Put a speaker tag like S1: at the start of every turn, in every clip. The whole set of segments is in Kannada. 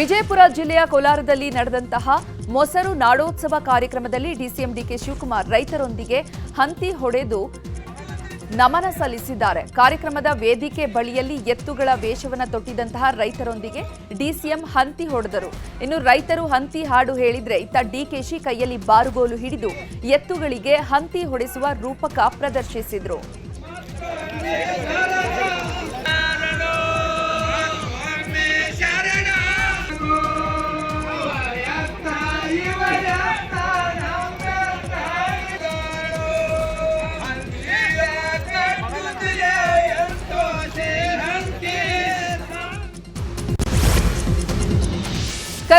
S1: ವಿಜಯಪುರ ಜಿಲ್ಲೆಯ ಕೋಲಾರದಲ್ಲಿ ನಡೆದಂತಹ ಮೊಸರು ನಾಡೋತ್ಸವ ಕಾರ್ಯಕ್ರಮದಲ್ಲಿ ಡಿಸಿಎಂ ಡಿಕೆ ಶಿವಕುಮಾರ್ ರೈತರೊಂದಿಗೆ ಹಂತಿ ಹೊಡೆದು ನಮನ ಸಲ್ಲಿಸಿದ್ದಾರೆ. ಕಾರ್ಯಕ್ರಮದ ವೇದಿಕೆ ಬಳಿಯಲ್ಲಿ ಎತ್ತುಗಳ ವೇಷವನ್ನು ತೊಟ್ಟಿದಂತಹ ರೈತರೊಂದಿಗೆ ಡಿಸಿಎಂ ಹಂತಿ ಹೊಡೆದರು. ಇನ್ನು ರೈತರು ಹಂತಿ ಹಾಡು ಹೇಳಿದ್ರೆ ಇತ್ತ ಡಿಕೆಶಿ ಕೈಯಲ್ಲಿ ಬಾರುಗೋಲು ಹಿಡಿದು ಎತ್ತುಗಳಿಗೆ ಹಂತಿ ಹೊಡೆಸುವ ರೂಪಕ ಪ್ರದರ್ಶಿಸಿದ್ರು.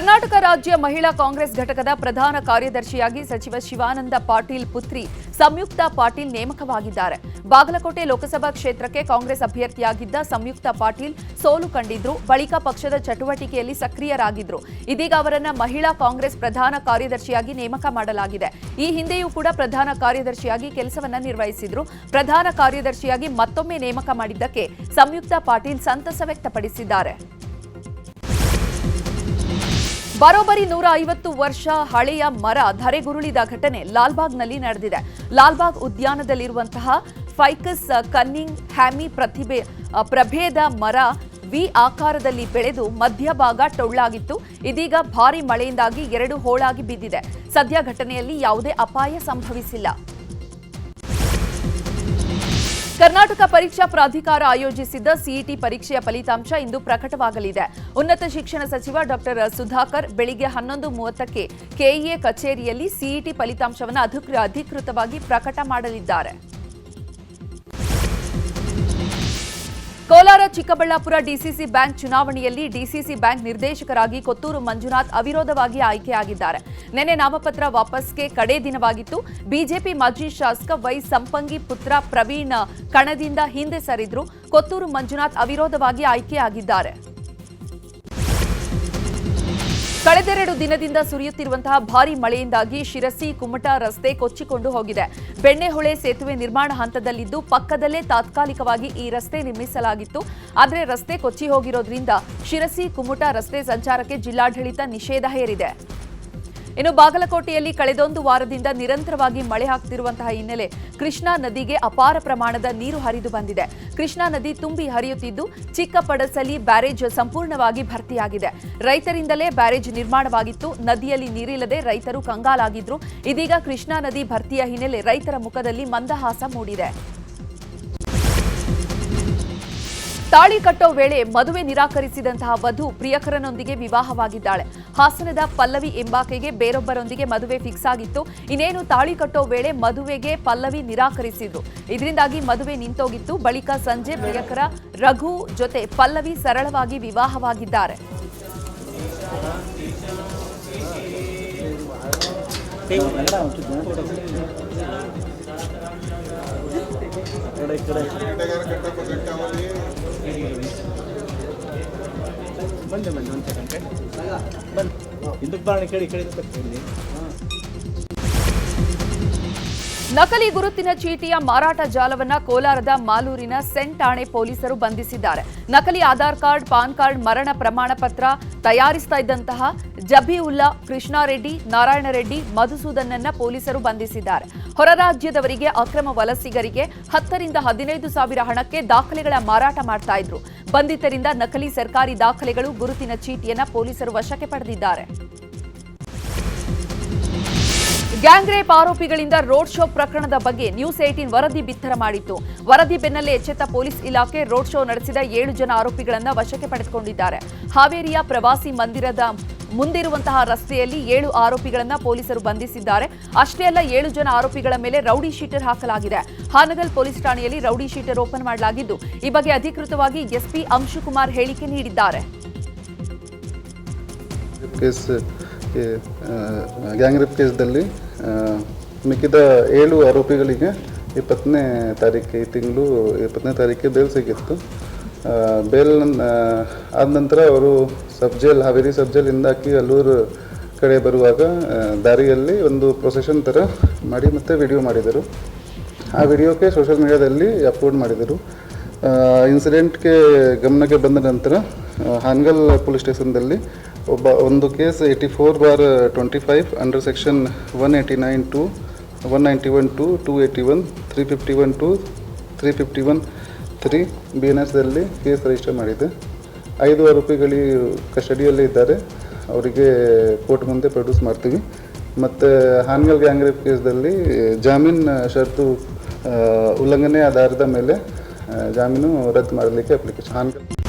S1: ಕರ್ನಾಟಕ ರಾಜ್ಯ ಮಹಿಳಾ ಕಾಂಗ್ರೆಸ್ ಘಟಕದ ಪ್ರಧಾನ ಕಾರ್ಯದರ್ಶಿಯಾಗಿ ಸಚಿವ ಶಿವಾನಂದ ಪಾಟೀಲ್ ಪುತ್ರಿ ಸಂಯುಕ್ತ ಪಾಟೀಲ್ ನೇಮಕವಾಗಿದ್ದಾರೆ. ಬಾಗಲಕೋಟೆ ಲೋಕಸಭಾ ಕ್ಷೇತ್ರಕ್ಕೆ ಕಾಂಗ್ರೆಸ್ ಅಭ್ಯರ್ಥಿಯಾಗಿದ್ದ ಸಂಯುಕ್ತ ಪಾಟೀಲ್ ಸೋಲು ಕಂಡಿದ್ರು. ಬಳಿಕ ಪಕ್ಷದ ಚಟುವಟಿಕೆಯಲ್ಲಿ ಸಕ್ರಿಯರಾಗಿದ್ರು. ಇದೀಗ ಅವರನ್ನ ಮಹಿಳಾ ಕಾಂಗ್ರೆಸ್ ಪ್ರಧಾನ ಕಾರ್ಯದರ್ಶಿಯಾಗಿ ನೇಮಕ ಮಾಡಲಾಗಿದೆ. ಈ ಹಿಂದೆಯೂ ಕೂಡ ಪ್ರಧಾನ ಕಾರ್ಯದರ್ಶಿಯಾಗಿ ಕೆಲಸವನ್ನ ನಿರ್ವಹಿಸಿದ್ರು. ಪ್ರಧಾನ ಕಾರ್ಯದರ್ಶಿಯಾಗಿ ಮತ್ತೊಮ್ಮೆ ನೇಮಕ ಮಾಡಿದ್ದಕ್ಕೆ ಸಂಯುಕ್ತ ಪಾಟೀಲ್ ಸಂತಸ ವ್ಯಕ್ತಪಡಿಸಿದ್ದಾರೆ. ಬರೋಬ್ಬರಿ ನೂರ ಐವತ್ತು ವರ್ಷ ಹಳೆಯ ಮರ ಧರೆಗುರುಳಿದ ಘಟನೆ ಲಾಲ್ಬಾಗ್ನಲ್ಲಿ ನಡೆದಿದೆ. ಲಾಲ್ಬಾಗ್ ಉದ್ಯಾನದಲ್ಲಿರುವಂತಹ ಫೈಕಸ್ ಕನ್ನಿಂಗ್ ಹ್ಯಾಮಿ ಪ್ರತಿಭೆ, ಪ್ರಭೇದ ಮರ ವಿ ಆಕಾರದಲ್ಲಿ ಬೆಳೆದು ಮಧ್ಯಭಾಗ ಟೊಳ್ಳಾಗಿತ್ತು. ಇದೀಗ ಭಾರಿ ಮಳೆಯಿಂದಾಗಿ ಎರಡು ಹೋಳಾಗಿ ಬಿದ್ದಿದೆ. ಸದ್ಯ ಘಟನೆಯಲ್ಲಿ ಯಾವುದೇ ಅಪಾಯ ಸಂಭವಿಸಿಲ್ಲ. ಕರ್ನಾಟಕ ಪರೀಕ್ಷಾ ಪ್ರಾಧಿಕಾರ ಆಯೋಜಿಸಿದ್ದ ಸಿಇಟಿ ಪರೀಕ್ಷೆಯ ಫಲಿತಾಂಶ ಇಂದು ಪ್ರಕಟವಾಗಲಿದೆ. ಉನ್ನತ ಶಿಕ್ಷಣ ಸಚಿವ ಡಾಕ್ಟರ್ ಸುಧಾಕರ್ ಬೆಳಿಗ್ಗೆ ಹನ್ನೊಂದು ಮೂವತ್ತಕ್ಕೆ ಕೆಇಎ ಕಚೇರಿಯಲ್ಲಿ ಸಿಇಟಿ ಫಲಿತಾಂಶವನ್ನು ಅಧಿಕೃತವಾಗಿ ಪ್ರಕಟ ಮಾಡಲಿದ್ದಾರೆ. ಕೋಲಾರ ಚಿಕ್ಕಬಳ್ಳಾಪುರ ಡಿಸಿಸಿ ಬ್ಯಾಂಕ್ ಚುನಾವಣೆಯಲ್ಲಿ ಡಿಸಿಸಿ ಬ್ಯಾಂಕ್ ನಿರ್ದೇಶಕರಾಗಿ ಕೊತ್ತೂರು ಮಂಜುನಾಥ್ ಅವಿರೋಧವಾಗಿ ಆಯ್ಕೆಯಾಗಿದ್ದಾರೆ. ನಿನ್ನೆ ನಾಮಪತ್ರ ವಾಪಸ್ಗೆ ಕಡೇ ದಿನವಾಗಿತ್ತು. ಬಿಜೆಪಿ ಮಾಜಿ ಶಾಸಕ ವೈ ಸಂಪಂಗಿ ಪುತ್ರ ಪ್ರವೀಣ್ ಕಣದಿಂದ ಹಿಂದೆ ಸರಿದ್ರು. ಕೊತ್ತೂರು ಮಂಜುನಾಥ್ ಅವಿರೋಧವಾಗಿ ಆಯ್ಕೆಯಾಗಿದ್ದಾರೆ. ಕಳೆದೆರಡು ದಿನದಿಂದ ಸುರಿಯುತ್ತಿರುವಂತಹ ಭಾರೀ ಮಳೆಯಿಂದಾಗಿ ಶಿರಸಿ, ಕುಮಟ ರಸ್ತೆ ಕೊಚ್ಚಿಕೊಂಡು ಹೋಗಿದೆ. ಬೆಣ್ಣೆಹೊಳೆ ಸೇತುವೆ ನಿರ್ಮಾಣ ಹಂತದಲ್ಲಿದ್ದು ಪಕ್ಕದಲ್ಲೇ ತಾತ್ಕಾಲಿಕವಾಗಿ ಈ ರಸ್ತೆ ನಿರ್ಮಿಸಲಾಗಿತ್ತು. ಆದರೆ ರಸ್ತೆ ಕೊಚ್ಚಿ ಹೋಗಿರೋದ್ರಿಂದ ಶಿರಸಿ, ಕುಮಟ ರಸ್ತೆ ಸಂಚಾರಕ್ಕೆ ಜಿಲ್ಲಾಡಳಿತ ನಿಷೇಧ ಹೇರಿದೆ. ಇನ್ನು ಬಾಗಲಕೋಟೆಯಲ್ಲಿ ಕಳೆದೊಂದು ವಾರದಿಂದ ನಿರಂತರವಾಗಿ ಮಳೆ ಆಗ್ತಿರುವಂತಹ ಹಿನ್ನೆಲೆ ಕೃಷ್ಣಾ ನದಿಗೆ ಅಪಾರ ಪ್ರಮಾಣದ ನೀರು ಹರಿದು ಬಂದಿದೆ. ಕೃಷ್ಣಾ ನದಿ ತುಂಬಿ ಹರಿಯುತ್ತಿದ್ದು ಚಿಕ್ಕಪಡಸಲಿ ಬ್ಯಾರೇಜ್ ಸಂಪೂರ್ಣವಾಗಿ ಭರ್ತಿಯಾಗಿದೆ. ರೈತರಿಂದಲೇ ಬ್ಯಾರೇಜ್ ನಿರ್ಮಾಣವಾಗಿತ್ತು. ನದಿಯಲ್ಲಿ ನೀರಿಲ್ಲದೆ ರೈತರು ಕಂಗಾಲಾಗಿದ್ರು. ಇದೀಗ ಕೃಷ್ಣಾ ನದಿ ಭರ್ತಿಯ ಹಿನ್ನೆಲೆ ರೈತರ ಮುಖದಲ್ಲಿ ಮಂದಹಾಸ ಮೂಡಿದೆ. ತಾಳಿ ಕಟ್ಟೋ ವೇಳೆ ಮದುವೆ ನಿರಾಕರಿಸಿದಂತಹ ವಧು ಪ್ರಿಯಕರನೊಂದಿಗೆ ವಿವಾಹವಾಗಿದ್ದಾಳೆ. ಹಾಸನದ ಪಲ್ಲವಿ ಎಂಬಾಕೆಗೆ ಬೇರೊಬ್ಬರೊಂದಿಗೆ ಮದುವೆ ಫಿಕ್ಸ್ ಆಗಿತ್ತು. ಇನ್ನೇನು ತಾಳಿ ಕಟ್ಟೋ ವೇಳೆ ಮದುವೆಗೆ ಪಲ್ಲವಿ ನಿರಾಕರಿಸಿದ್ರು. ಇದರಿಂದಾಗಿ ಮದುವೆ ನಿಂತೋಗಿತ್ತು. ಬಳಿಕ ಸಂಜೆ ಪ್ರಿಯಕರ ರಘು ಜೊತೆ ಪಲ್ಲವಿ ಸರಳವಾಗಿ ವಿವಾಹವಾಗಿದ್ದಾರೆ.
S2: ಬಂದೆ ಬಂದೆ ಒಂದು ಸೆಕೆಂಡ್ ಬಂದು ಹಿಂದಕ್ಕೆ ಬಾರಣ ಕೇಳಿ ಕೇಳಿ
S1: ನಕಲಿ ಗುರುತಿನ ಚೀಟಿಯ ಮಾರಾಟ ಜಾಲವನ್ನ ಕೋಲಾರದ ಮಾಲೂರಿನ ಸೆಂಟ್ ಠಾಣೆ ಪೊಲೀಸರು ಬಂಧಿಸಿದ್ದಾರೆ. ನಕಲಿ ಆಧಾರ್ ಕಾರ್ಡ್, ಪಾನ್ ಕಾರ್ಡ್, ಮರಣ ಪ್ರಮಾಣ ಪತ್ರ ತಯಾರಿಸ್ತಾ ಇದ್ದಂತಹ ಜಬೀವುಲ್ಲಾ, ಕೃಷ್ಣಾರೆಡ್ಡಿ ನಾರಾಯಣ ರೆಡ್ಡಿ ಮಧುಸೂದನ್ನ ಪೊಲೀಸರು ಬಂಧಿಸಿದ್ದಾರೆ. ಹೊರ ರಾಜ್ಯದವರಿಗೆ ಅಕ್ರಮ ವಲಸಿಗರಿಗೆ ಹತ್ತರಿಂದ ಹದಿನೈದು ಸಾವಿರ ಹಣಕ್ಕೆ ದಾಖಲೆಗಳ ಮಾರಾಟ ಮಾಡ್ತಾ ಇದ್ರು. ಬಂಧಿತರಿಂದ ನಕಲಿ ಸರ್ಕಾರಿ ದಾಖಲೆಗಳು ಗುರುತಿನ ಚೀಟಿಯನ್ನ ಪೊಲೀಸರು ವಶಕ್ಕೆ ಪಡೆದಿದ್ದಾರೆ. ಗ್ಯಾಂಗ್ ರೇಪ್ ಆರೋಪಿಗಳಿಂದ ರೋಡ್ ಶೋ ಪ್ರಕರಣದ ಬಗ್ಗೆ ನ್ಯೂಸ್ ಏಟೀನ್ ವರದಿ ಬಿತ್ತರ ಮಾಡಿತ್ತು. ವರದಿ ಬೆನ್ನಲ್ಲೇ ಎಚ್ಚೆತ್ತ ಪೊಲೀಸ್ ಇಲಾಖೆ ರೋಡ್ ಶೋ ನಡೆಸಿದ ಏಳು ಜನ ಆರೋಪಿಗಳನ್ನು ವಶಕ್ಕೆ ಪಡೆದುಕೊಂಡಿದ್ದಾರೆ. ಹಾವೇರಿಯ ಪ್ರವಾಸಿ ಮಂದಿರದ ಮುಂದಿರುವಂತಹ ರಸ್ತೆಯಲ್ಲಿ ಏಳು ಆರೋಪಿಗಳನ್ನು ಪೊಲೀಸರು ಬಂಧಿಸಿದ್ದಾರೆ. ಅಷ್ಟೇ ಅಲ್ಲ, ಏಳು ಜನ ಆರೋಪಿಗಳ ಮೇಲೆ ರೌಡಿ ಶೀಟರ್ ಹಾಕಲಾಗಿದೆ. ಹಾನಗಲ್ ಪೊಲೀಸ್ ಠಾಣೆಯಲ್ಲಿ ರೌಡಿ ಶೀಟರ್ ಓಪನ್ ಮಾಡಲಾಗಿದ್ದು, ಈ ಬಗ್ಗೆ ಅಧಿಕೃತವಾಗಿ ಎಸ್ಪಿ ಅಂಶುಕುಮಾರ್ ಹೇಳಿಕೆ ನೀಡಿದ್ದಾರೆ.
S3: ಕೇಸ್ ಗ್ಯಾಂಗ್ ರೇಪ್ ಕೇಸ್ದಲ್ಲಿ ಮಿಕ್ಕಿದ ಏಳು ಆರೋಪಿಗಳಿಗೆ ಇಪ್ಪತ್ತನೇ ತಾರೀಕು ಈ ತಿಂಗಳು ಇಪ್ಪತ್ತನೇ ತಾರೀಕಿಗೆ ಬೇಲ್ ಆ, ಬೇಲ್ ಆದ ನಂತರ ಅವರು ಸಬ್ಜೆಲ್ ಹಾವೇರಿ ಸಬ್ ಹಾಕಿ ಅಲ್ಲೂರು ಕಡೆ ಬರುವಾಗ ದಾರಿಯಲ್ಲಿ ಒಂದು ಪ್ರೊಸೆಷನ್ ಥರ ಮಾಡಿ ಮತ್ತೆ ವಿಡಿಯೋ ಮಾಡಿದರು. ಆ ವಿಡಿಯೋಕ್ಕೆ ಸೋಷಿಯಲ್ ಮೀಡಿಯಾದಲ್ಲಿ ಅಪ್ಲೋಡ್ ಮಾಡಿದರು. ಇನ್ಸಿಡೆಂಟ್ಗೆ ಗಮನಕ್ಕೆ ಬಂದ ನಂತರ ಹಾನಗಲ್ ಪೊಲೀಸ್ ಸ್ಟೇಷನ್ದಲ್ಲಿ ಒಬ್ಬ ಒಂದು case eighty four bar twenty five under section one eighty nine two one ninety one two two eighty one three fifty one two three fifty one three B N ಎಸ್ದಲ್ಲಿ case register ಮಾಡಿದೆ. ಐದು ಆರೋಪಿಗಳು ಕಸ್ಟಡಿಯಲ್ಲೇ ಇದ್ದಾರೆ. ಅವರಿಗೆ ಕೋರ್ಟ್ ಮುಂದೆ ಪ್ರೊಡ್ಯೂಸ್ ಮಾಡ್ತೀವಿ. ಮತ್ತು ಹಾನ್ಗಲ್ ಗ್ಯಾಂಗ್ ರೇಪ್ ಕೇಸ್ದಲ್ಲಿ ಜಾಮೀನು ಷರತ್ತು ಉಲ್ಲಂಘನೆ ಆಧಾರದ ಮೇಲೆ ಜಾಮೀನು ರದ್ದು ಮಾಡಲಿಕ್ಕೆ ಅಪ್ಲಿಕೇಶನ್ ಹಾನ್ಗಲ್